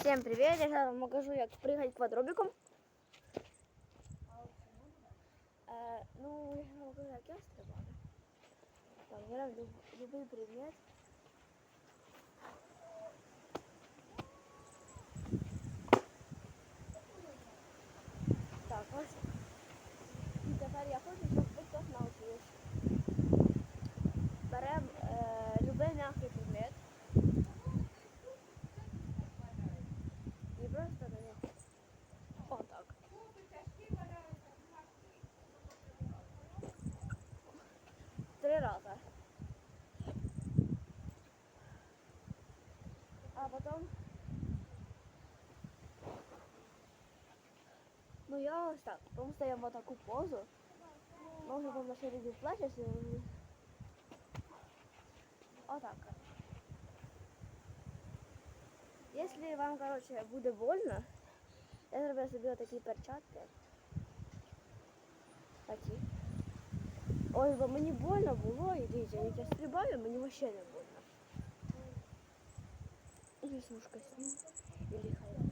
Всем привет! Я зараз вам покажу, як прыгать квадробіком. Е, ну, я вам як я стрибаю. Беремо люб, любий предмет. Три рази. А потім. Ну я ось так. Потім стаємо в таку позу. Ноги можна через плечі. сидіти. Отак. Если вам, короче, буде больно, я зроблю собі отакі перчатки. Такі. Ой, бо мені больно було, і дивіться, як я стрибаю, мені вообще не больно. Или смушка сню, или хайрат.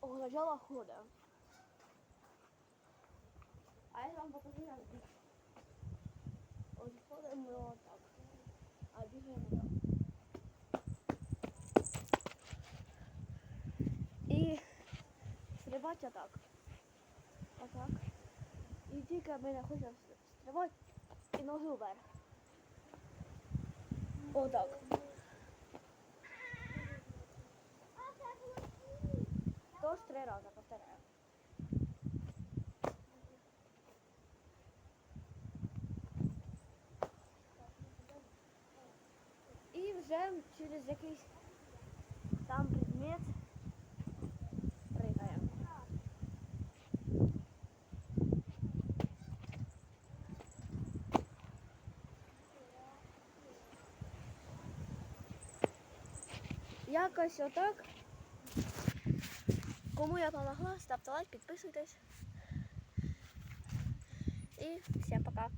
О, начало хода. А я вам покажу, як бігти. Ось ходимо отак. А стрибати отак. Отак. І тільки ми не хочемо стрибати і ноги вверх. Отак. Тож три рази повторяю. І вже через якийсь там Якось отак. Кому я помогла, ставте лайк, підписуйтесь. І всім пока.